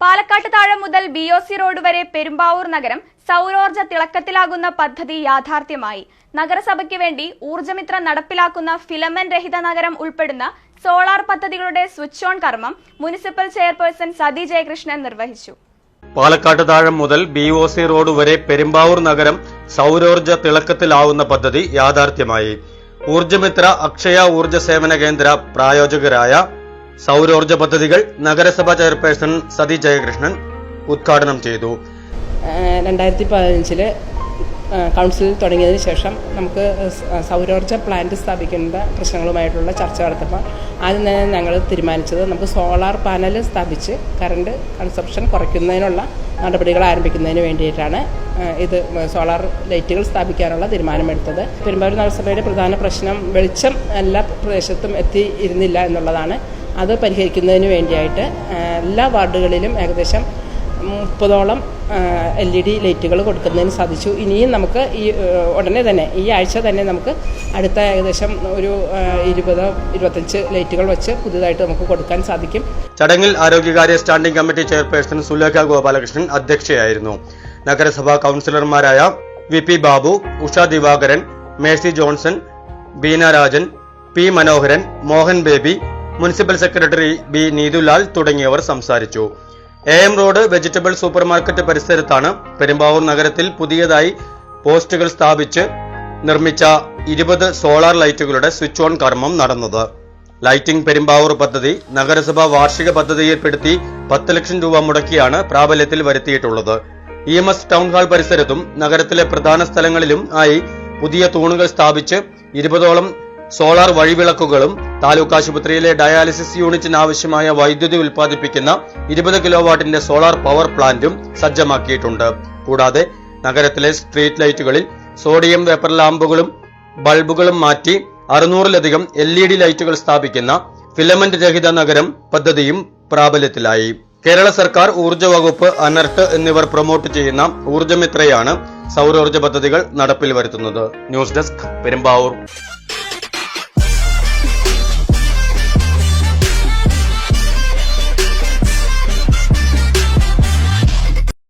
പാലക്കാട്ട് താഴെ മുതൽ ബി ഒ സി റോഡ് വരെ പെരുമ്പാവൂർ നഗരം സൗരോർജ തിളക്കത്തിലാകുന്ന പദ്ധതി യാഥാർത്ഥ്യമായി. നഗരസഭയ്ക്ക് വേണ്ടി ഊർജമിത്ര നടപ്പിലാക്കുന്ന ഫിലമെന്റ് രഹിത നഗരം ഉൾപ്പെടുന്ന സോളാർ പദ്ധതികളുടെ സ്വിച്ച് ഓൺ കർമ്മം മുനിസിപ്പൽ ചെയർപേഴ്സൺ സതി ജയകൃഷ്ണൻ നിർവഹിച്ചു. പാലക്കാട്ട് താഴം മുതൽ ബി ഒ സി റോഡ് വരെ പെരുമ്പാവൂർ നഗരം സൗരോർജ തിളക്കത്തിലാവുന്ന പദ്ധതി യാഥാർത്ഥ്യമായി. ഊർജമിത്ര അക്ഷയ ഊർജ സേവന കേന്ദ്ര പ്രായോജകരായ സൗരോർജ പദ്ധതികൾ നഗരസഭാ ചെയർപേഴ്സൺ സതി ജയകൃഷ്ണൻ ഉദ്ഘാടനം ചെയ്തു. രണ്ടായിരത്തി പതിനഞ്ചിൽ കൗൺസിൽ തുടങ്ങിയതിന് ശേഷം നമുക്ക് സൗരോർജ സൗരോർജ പ്ലാന്റ് സ്ഥാപിക്കേണ്ട പ്രശ്നങ്ങളുമായിട്ടുള്ള ചർച്ച നടത്തുമ്പോൾ ആദ്യം തന്നെ ഞങ്ങൾ തീരുമാനിച്ചത് നമുക്ക് സോളാർ പാനൽ സ്ഥാപിച്ച് കറണ്ട് കൺസപ്ഷൻ കുറയ്ക്കുന്നതിനുള്ള നടപടികൾ ആരംഭിക്കുന്നതിന് വേണ്ടിയിട്ടാണ് ഇത് സോളാർ ലൈറ്റുകൾ സ്ഥാപിക്കാനുള്ള തീരുമാനമെടുത്തത്. പെരുമ്പാവൂർ നഗരസഭയുടെ പ്രധാന പ്രശ്നം വെളിച്ചം എല്ലാ പ്രദേശത്തും എത്തിയിരുന്നില്ല എന്നുള്ളതാണ്. അത് പരിഹരിക്കുന്നതിന് വേണ്ടിയായിട്ട് എല്ലാ വാർഡുകളിലും ഏകദേശം മുപ്പതോളം എൽ ഇ ഡി ലൈറ്റുകൾ കൊടുക്കുന്നതിന് സാധിച്ചു. ഇനിയും നമുക്ക് ഈ ഉടനെ തന്നെ ഈ ആഴ്ച തന്നെ നമുക്ക് അടുത്ത ഏകദേശം ഒരു ഇരുപതോ ഇരുപത്തഞ്ച് ലൈറ്റുകൾ വെച്ച് പുതുതായിട്ട് നമുക്ക് കൊടുക്കാൻ സാധിക്കും. ചടങ്ങിൽ ആരോഗ്യകാര്യ standing committee chairperson Sulekha Gopalakrishnan അധ്യക്ഷയായിരുന്നു. നഗരസഭാ കൗൺസിലർമാരായ V P Babu Usha Divakaran Mercy Johnson Beena Rajan P Manoharan Mohan Baby municipal secretary B Neethulal തുടങ്ങിയവർ സംസാരിച്ചു. A M road vegetable supermarket പരിസരത്താണ് Perumbavoor നഗരത്തിൽ പുതിയതായി പോസ്റ്റുകൾ സ്ഥാപിച്ച് നിർമ്മിച്ച ഇരുപത് സോളാർ ലൈറ്റുകളുടെ സ്വിച്ച് ഓൺ കർമ്മം നടന്നത്. ലൈറ്റിംഗ് പെരുമ്പാവൂർ പദ്ധതി നഗരസഭ വാർഷിക പദ്ധതിയിൽപ്പെടുത്തി പത്ത് ലക്ഷം രൂപ മുടക്കിയാണ് പ്രാബല്യത്തിൽ വരുത്തിയിട്ടുള്ളത്. E M S town hall പരിസരത്തും നഗരത്തിലെ പ്രധാന സ്ഥലങ്ങളിലും ആയി പുതിയ തൂണുകൾ സ്ഥാപിച്ച് ഇരുപതോളം സോളാർ വഴിവിളക്കുകളും താലൂക്ക് ആശുപത്രിയിലെ ഡയാലിസിസ് യൂണിറ്റിന് ആവശ്യമായ വൈദ്യുതി ഉൽപ്പാദിപ്പിക്കുന്ന ഇരുപത് കിലോ വാട്ടിന്റെ സോളാർ പവർ പ്ലാന്റും സജ്ജമാക്കിയിട്ടുണ്ട്. കൂടാതെ നഗരത്തിലെ സ്ട്രീറ്റ് ലൈറ്റുകളിൽ സോഡിയം വേപ്പർ ലാമ്പുകളും ബൾബുകളും മാറ്റി അറുന്നൂറിലധികം എൽ ഇ ഡി ലൈറ്റുകൾ സ്ഥാപിക്കുന്ന ഫിലമെന്റ് രഹിത നഗരം പദ്ധതിയും പ്രാബല്യത്തിലായി. കേരള സർക്കാർ ഊർജ വകുപ്പ് അനർട്ട് എന്നിവർ പ്രൊമോട്ട് ചെയ്യുന്ന ഊർജമിത്രയാണ് സൗരോർജ പദ്ധതികൾ നടപ്പിൽ വരുത്തുന്നത്. News desk Perumbavoor.